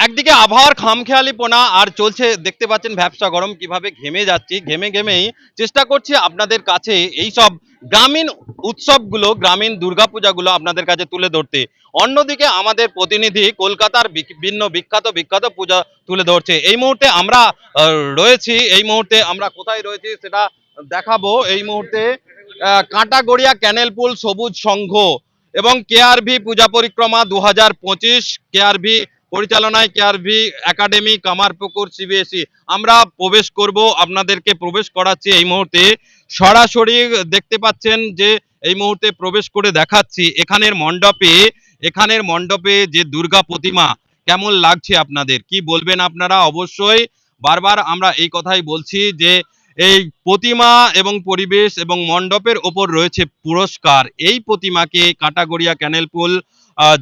একদিকে আবহাওয়ার খামখেয়ালিপনা আর চলছে, দেখতে পাচ্ছেন ব্যবসা গরম কীভাবে ঘেমে যাচ্ছি। ঘেমে ঘেমেই চেষ্টা করছি আপনাদের কাছে এই সব গ্রামীণ উৎসবগুলো, গ্রামীণ দুর্গাপূজাগুলো আপনাদের কাছে তুলে ধরতে। অন্যদিকে আমাদের প্রতিনিধি কলকাতার বিক- ভিন্ন বিখ্যাত বিখ্যাত পূজা তুলে ধরছে। এই মুহূর্তে আমরা রয়েছি, এই মুহূর্তে আমরা কোথায় রয়েছি সেটা দেখাবো। এই মুহূর্তে কাঁটাগড়িয়া ক্যানেল পুল সবুজ সংঘ এবং কেআরভি পূজা পরিক্রমা দু হাজার পঁচিশ কেআরভি পরিচালনায় কেআরভি একাডেমি কামারপুকুর সিবিএসই আমরা প্রবেশ করব, আপনাদেরকে প্রবেশ করাচ্ছি এই মুহূর্তে। সরাসরি দেখতে পাচ্ছেন যে এই মুহূর্তে প্রবেশ করে দেখাচ্ছি এখানের মণ্ডপে এখানের মণ্ডপে যে দুর্গা প্রতিমা, কেমন লাগছে আপনাদের? কি বলবেন আপনারা? অবশ্যই বারবার আমরা এই কথাই বলছি যে এই প্রতিমা এবং পরিবেশ এবং মণ্ডপের ওপর রয়েছে পুরস্কার। এই প্রতিমাকে কাটাগড়িয়া ক্যানেল পুল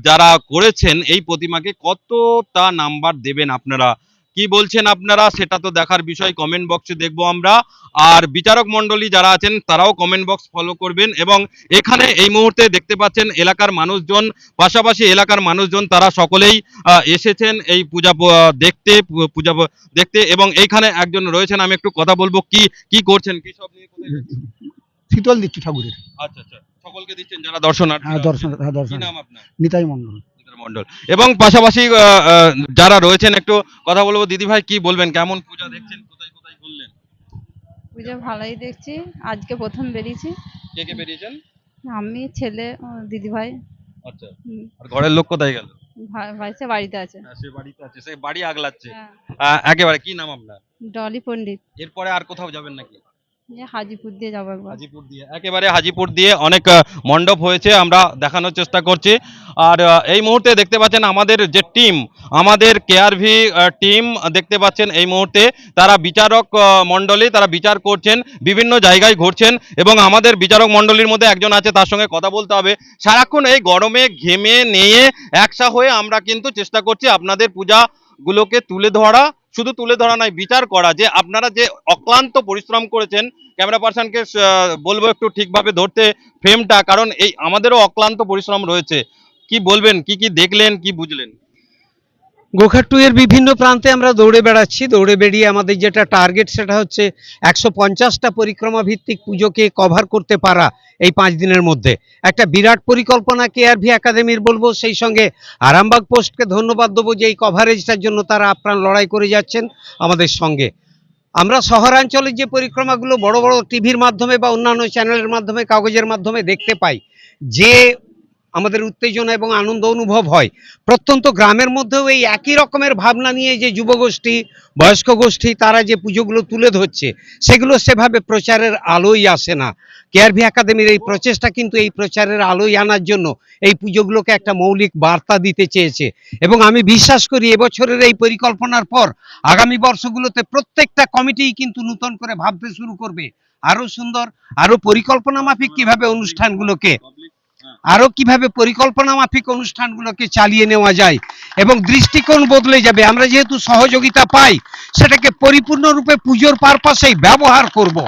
যারা করেছেন এই প্রতিমাকে কতটা নাম্বার দেবেন আপনারা? কি বলছেন আপনারা? সেটা তো দেখার বিষয়। কমেন্ট বক্সে দেখব আমরা। আর বিচারক মণ্ডলী যারা আছেন তারাও কমেন্ট বক্স ফলো করবেন এবং এখানে এই মুহূর্তে দেখতে পাচ্ছেন এলাকার মানুষজন পাশাপাশি এলাকার মানুষজন তারা সকলেই এসেছেন এই পূজা দেখতে পূজা দেখতে এবং এইখানে একজন রয়েছেন। আমি একটু কথা বলব। কি কি করছেন? কি সব নিয়ে শীতল দিচ্ছি ঠাকুরের। আচ্ছা আচ্ছা। সকলকে দিচ্ছেন যারা দর্শনার্থী হ্যাঁ দর্শন হ্যাঁ কি নাম আপনার? নিতাই মন্ডল মন্ডল এবং পাশাপাশি যারা রয়েছেন একটু কথা বলব। দিদি ভাই কি বলবেন? কেমন পূজা দেখছেন? কোথায় কোথায় ঘুরলেন? পুজো ভালোই দেখছি। আজকে প্রথম বেরিয়েছি। কে কে বেরিয়েছেন? আমি ছেলে দিদি ভাই। আচ্ছা। আর ঘরের লোক কোথায় গেল? ভাই সে বাড়িতে আছে। হ্যাঁ, সে বাড়িতে আছে। সে বাড়ি আগলাচ্ছে। আহ, একেবারে কি নাম আপনার? ডলি পণ্ডিত। এরপরে আর কোথাও যাবেন নাকি? হাজিপুর দিয়ে অনেক মণ্ডপ হয়েছে আমরা দেখানোর চেষ্টা করছি। আর এই মুহূর্তে দেখতে পাচ্ছেন আমাদের যে টিম আমাদের কেআরভি টিম দেখতে পাচ্ছেন এই মুহূর্তে। তারা বিচারক আহ, মণ্ডলী তারা বিচার করছেন বিভিন্ন জায়গায় ঘুরছেন এবং আমাদের বিচারক মণ্ডলীর মধ্যে একজন আছে তার সঙ্গে কথা বলতে হবে। সারাক্ষণ এই গরমে ঘেমে নিয়ে একসা হয়ে আমরা কিন্তু চেষ্টা করছি আপনাদের পূজাগুলোকে তুলে ধরা, শুধু তুলে ধরা নয়, বিচার করা যে আপনারা যে অক্লান্ত পরিশ্রম করেছেন, ক্যামেরা পার্সনকে বলব একটু ঠিকভাবে ধরতে ফ্রেমটা কারণ এই আমাদেরও অক্লান্ত পরিশ্রম রয়েছে। কি বলবেন, কি কি দেখলেন, কি বুঝলেন? গোখাট্টু এর বিভিন্ন প্রান্তে আমরা দৌড়ে বেড়াচ্ছি। দৌড়ে বেরিয়ে আমাদের যেটা টার্গেট সেটা হচ্ছে একশো পঞ্চাশটা পরিক্রমা ভিত্তিক পুজোকে কভার করতে পারা এই পাঁচ দিনের মধ্যে। একটা বিরাট পরিকল্পনা কেআরভি একাডেমির বলব, সেই সঙ্গে আরামবাগ পোস্টকে ধন্যবাদ দেবো যে এই কভারেজটার জন্য তারা আপ্রাণ লড়াই করে যাচ্ছেন আমাদের সঙ্গে। আমরা শহরাঞ্চলের যে পরিক্রমাগুলো বড় বড় টিভির মাধ্যমে বা অন্যান্য চ্যানেলের মাধ্যমে, কাগজের মাধ্যমে দেখতে পাই, যে আমাদের উত্তেজনা এবং আনন্দ অনুভব হয়। প্রত্যন্ত গ্রামের মধ্যেও এই একই রকমের ভাবনা নিয়ে যে যুবগোষ্ঠী, বয়স্ক গোষ্ঠী, তারা যে পুজোগুলো তুলে ধরছে, সেগুলো সেভাবে প্রচারের আলোই আসে না। কেআরভি একাডেমির এই প্রচেষ্টা কিন্তু এই প্রচারের আলোয় আনার জন্য এই পুজোগুলোকে একটা মৌলিক বার্তা দিতে চেয়েছে। এবং আমি বিশ্বাস করি এবছরের এই পরিকল্পনার পর আগামী বর্ষগুলোতে প্রত্যেকটা কমিটিই কিন্তু নূতন করে ভাবতে শুরু করবে। আরও সুন্দর আরও পরিকল্পনা মাফিক কীভাবে অনুষ্ঠানগুলোকে আরও কীভাবে পরিকল্পনা মাফিক অনুষ্ঠানগুলোকে চালিয়ে নেওয়া যায় এবং দৃষ্টিকোণ বদলে যাবে, আমরা যেহেতু সহযোগিতা পাই, সেটাকে পরিপূর্ণরূপে পুজোর পারপাসেই ব্যবহার করব।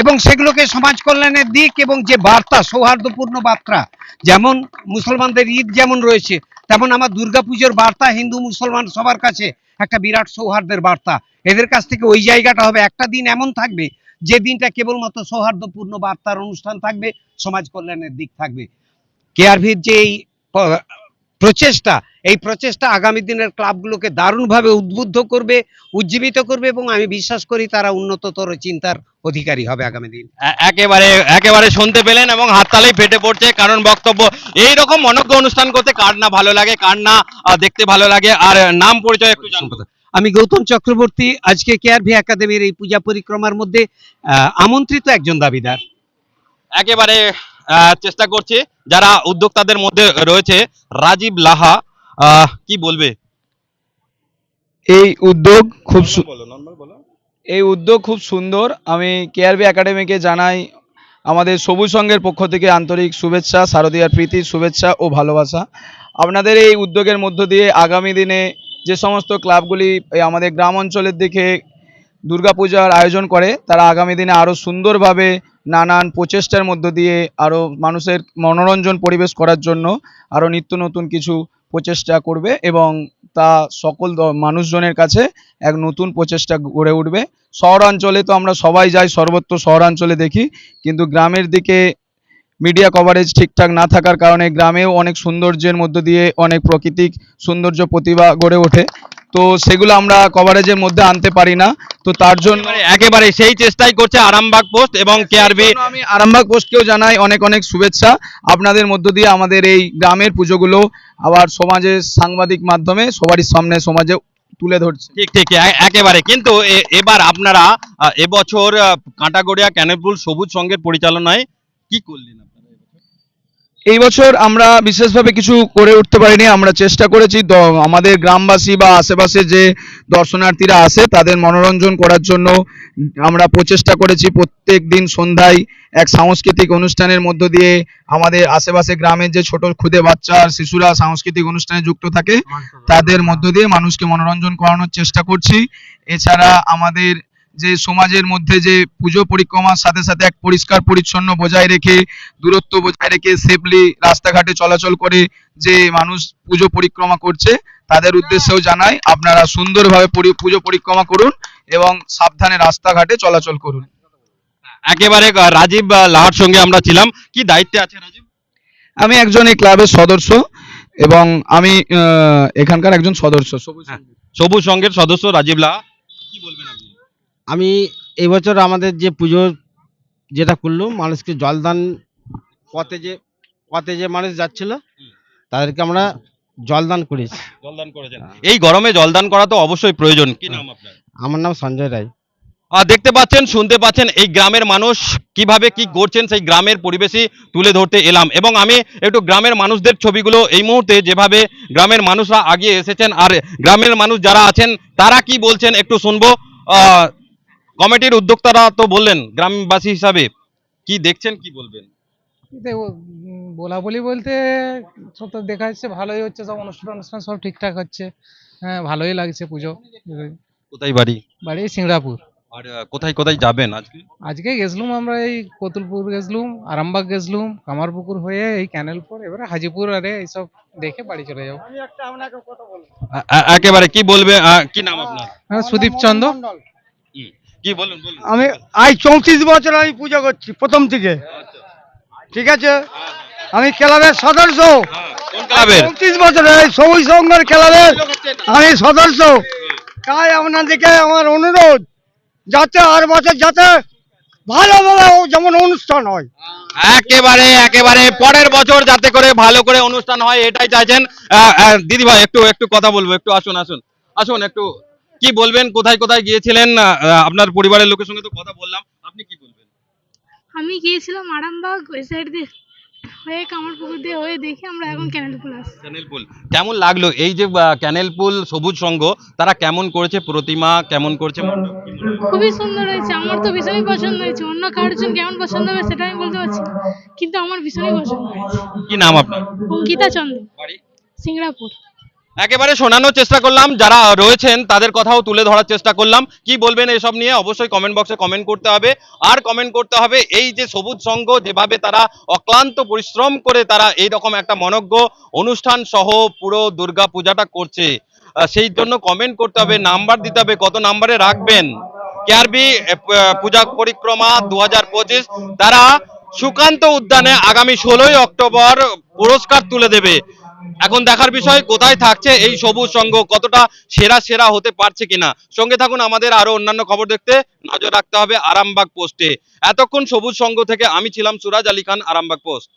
এবং সেগুলোকে সমাজ কল্যাণের দিক এবং যে বার্তা, সৌহার্দ্যপূর্ণ বার্তা, যেমন মুসলমানদের ঈদ যেমন রয়েছে, তেমন আমার দুর্গাপুজোর বার্তা, হিন্দু মুসলমান সবার কাছে একটা বিরাট সৌহার্দ্যের বার্তা। এদের কাছ থেকে ওই জায়গাটা হবে, একটা দিন এমন থাকবে যে দিনটা কেবলমাত্র সৌহার্দ্যপূর্ণ বার্তার অনুষ্ঠান থাকবে সমাজ কল্যাণের দিক থাকবে। কেআরভির যে এই প্রচেষ্টা এই প্রচেষ্টা আগামী দিনের ক্লাবগুলোকে দারুণভাবে উদ্বুদ্ধ করবে উজ্জীবিত করবে এবং আমি বিশ্বাস করি তারা উন্নততর চিন্তার অধিকারী হবে আগামী দিন। একেবারে একেবারে শুনতে পেলেন এবং হাততালি ফেটে পড়ছে কারণ বক্তব্য এই রকম অনজ্ঞ অনুষ্ঠান করতে কার না ভালো লাগে কার না দেখতে ভালো লাগে আর নাম পরিচয় একটু জানব। আমি গৌতম চক্রবর্তী আজকে কেআরভি একাডেমির এই পূজা পরিক্রমার মধ্যে আমন্ত্রিত একজন দাবিদার। একেবারে আহ, চেষ্টা করছি যারা উদ্যোক্তাদের মধ্যে রয়েছে রাজীব লাহা আহ, কি বলবে? এই উদ্যোগ খুব সু- বলো নর্মাল বলো। এই উদ্যোগ খুব সুন্দর। আমি কেআরবি একাডেমিকে জানাই আমাদের সবুজ সংঘের পক্ষ থেকে আন্তরিক শুভেচ্ছা শারদীয়ার প্রীতি শুভেচ্ছা ও ভালোবাসা। আপনাদের এই উদ্যোগের মধ্য দিয়ে আগামী দিনে যে সমস্ত ক্লাবগুলি আমাদের গ্রাম অঞ্চলের দিকে দুর্গাপূজার আয়োজন করে, তারা আগামী দিনে আরও সুন্দরভাবে নানান প্রচেষ্টার মধ্য দিয়ে আরও মানুষের মনোরঞ্জন পরিবেশ করার জন্য আরও নিত্য নতুন কিছু প্রচেষ্টা করবে এবং তা সকল মানুষজনের কাছে এক নতুন প্রচেষ্টা গড়ে উঠবে। শহরাঞ্চলে তো আমরা সবাই যাই, সর্বত্র শহরাঞ্চলে দেখি, কিন্তু গ্রামের দিকে মিডিয়া কভারেজ ঠিকঠাক না থাকার কারণে গ্রামেও অনেক সৌন্দর্যের মধ্য দিয়ে অনেক প্রাকৃতিক সৌন্দর্য প্রতিভা গড়ে ওঠে। তো সেগুলো আমরা কভারেজের মধ্যে আনতে পারি না। তো তার জন্য একেবারে- সেই চেষ্টাই করছে আরামবাগ পোস্ট এবং কেআরবি আমি আরামবাগ পোস্টকেও জানাই অনেক অনেক শুভেচ্ছা। আপনাদের মধ্য দিয়ে আমাদের এই গ্রামের পুজোগুলো আবার সমাজের সাংবাদিক মাধ্যমে সবারই সামনে সমাজে তুলে ধরছে। ঠিক ঠিক একেবারে। কিন্তু এবার আপনারা এবছর কাঁটাগড়িয়া ক্যানেলপুল সবুজ সংঘের পরিচালনায় কি করলেন? এই বছর আমরা বিশেষভাবে কিছু করে উঠতে পারিনি আমরা চেষ্টা করেছি দ- আমাদের গ্রামবাসী বা আশেপাশে যে দর্শনার্থীরা আসে তাদের মনোরঞ্জন করার জন্য আমরা প্রচেষ্টা করেছি। প্রত্যেক দিন সন্ধ্যায় এক সাংস্কৃতিক অনুষ্ঠানের মধ্য দিয়ে আমাদের আশেপাশে গ্রামের যে ছোট খুদে বাচ্চা আর শিশুরা সাংস্কৃতিক অনুষ্ঠানে যুক্ত থাকে তাদের মধ্য দিয়ে মানুষকে মনোরঞ্জন করানোর চেষ্টা করছি। এছাড়া আমাদের যে সমাজের মধ্যে যে পুজো পরিক্রমার সাথে সাথে এক পরিষ্কার পরিচ্ছন্ন বজায় রেখে দূরত্ব বজায় রেখে সেফলি রাস্তাঘাটে চলাচল করে যে মানুষ পুজো পরিক্রমা করছে তাদের উদ্দেশ্যেও জানাই আপনারা সুন্দরভাবে পুজো পরিক্রমা করুন এবং সাবধানে রাস্তাঘাটে চলাচল করুন। একেবারে রাজীব লাহার সঙ্গে আমরা ছিলাম। কি দায়িত্বে আছে রাজীব? আমি একজন এই ক্লাবের সদস্য এবং আমি আহ, এখানকার একজন সদস্য সবুজ হ্যাঁ। সবুজ সংঘের সদস্য রাজীব লাহা কি বলবেন আমি এবছর আমাদের যে পুজো যেটা করল মানুষকে জলদান পথে যে পথে যে মানুষ যাচ্ছিল তাদেরকে আমরা জলদান করেছি। জলদান করেছেন। এই গরমে জলদান করা তো অবশ্যই প্রয়োজন। কি নাম আপনার? আমার নাম সঞ্জয় রায়। আর দেখতে পাচ্ছেন শুনতে পাচ্ছেন এই গ্রামের মানুষ কীভাবে কি করছেন সেই গ্রামের পরিবেশই তুলে ধরতে এলাম। এবং আমি একটু গ্রামের মানুষদের ছবিগুলো এই মুহূর্তে যেভাবে গ্রামের মানুষরা আগিয়ে এসেছেন আর গ্রামের মানুষ যারা আছেন তারা কি বলছেন একটু শুনব। আহ, কমিটির উদ্যোক্তারা তো বললেন গ্রামবাসী হিসাবে কি দেখছেন কি বলবেন? দেখো উম, বলা বলি বলতে সব তো দেখা যাচ্ছে ভালোই হচ্ছে সব অনুষ্ঠান অনুষ্ঠান সব ঠিকঠাক হচ্ছে। হ্যাঁ ভালোই লাগছে পুজো। কোথায় বাড়ি? বাড়ি সিংড়াপুর। আর কোথায় কোথায় যাবেন আজকে? আজকে গেছলুম আমরা এই কতুলপুর গেছলুম আরামবাগ গেছলুম কামারপুকুর হয়ে এই ক্যানেলপুর এবারে হাজিপুর আরে এইসব দেখে বাড়ি চলে যাব। একেবারে কি বলবে কি নাম আপনার? হ্যাঁ সুদীপ চন্দ কি বলুন বলুন। আমি আজ চৌত্রিশ বছর আমি পুজো করছি প্রথম থেকে। ঠিক আছে? আমি ক্লাবের সদস্য। চৌত্রিশ বছর সবুজ সংঘের ক্লাবের আমি সদস্য। তাই আপনাদেরকে আমার অনুরোধ যাতে আর বছর যাতে ভালোভাবে যেমন অনুষ্ঠান হয়। একেবারে একেবারে পরের বছর যাতে করে ভালো করে অনুষ্ঠান হয় এটাই চাইছেন। দিদি ভাই একটু একটু কথা বলব একটু আসুন আসুন। আসুন একটু কি বলবেন? কোথায় কোথায় গিয়েছিলেন? আপনার পরিবারের লোকের সঙ্গে তো কথা বললাম। আপনি কি বলবেন? আমি গিয়েছিলাম আরামবাগ ওই সাইড দিয়ে হয়ে কামারপুকুর দিয়ে হয়ে দেখে আমরা এখন ক্যানেল পুল আসছি। ক্যানেল পুল কেমন লাগল? এই যে ক্যানেল পুল সবুজ সংঘ তারা কেমন করেছে? প্রতিমা কেমন করেছে? খুবই সুন্দর হয়েছে। আমার তো ভীষণই পছন্দ হয়েছে। অন্য কারোর জন্য কেমন পছন্দ হবে সেটা আমি বলতে পারছি কিন্তু আমার ভীষণই পছন্দ হয়েছে। কি নাম আপনার? অঙ্কিতা চন্দ বাড়ি? সিংড়াপুর। একেবারে শোনানোর চেষ্টা করলাম, যারা রয়েছেন তাদের কথাও তুলে ধরার চেষ্টা করলাম। কি বলবেন এসব নিয়ে? অবশ্যই কমেন্ট বক্সে কমেন্ট করতে হবে। আর কমেন্ট করতে হবে এই যে সবুজ সংঘ যেভাবে তারা অক্লান্ত পরিশ্রম করে তারা এই রকম একটা মনজ্ঞ অনুষ্ঠান সহ পুরো দুর্গা পূজাটা করছে। সেই জন্য কমেন্ট করতে হবে নাম্বার দিতে হবে, কত নাম্বারে রাখবেন? কেআরবি পূজা পরিক্রমা দু হাজার পঁচিশ, তারা সুকান্ত উদ্যানে আগামী ষোলোই অক্টোবর পুরস্কার তুলে দেবে। এখন দেখার বিষয়, কোথায় থাকছে এই সবুজ সংঘ কতটা সেরা সেরা হতে পারছে কিনা? সঙ্গে থাকুন, আমাদের আরও অন্যান্য খবর দেখতে নজর রাখতে হবে আরামবাগ পোস্টে। এতক্ষণ সবুজ সংঘ থেকে আমি ছিলাম সুরাজ আলী খান, আরামবাগ পোস্ট।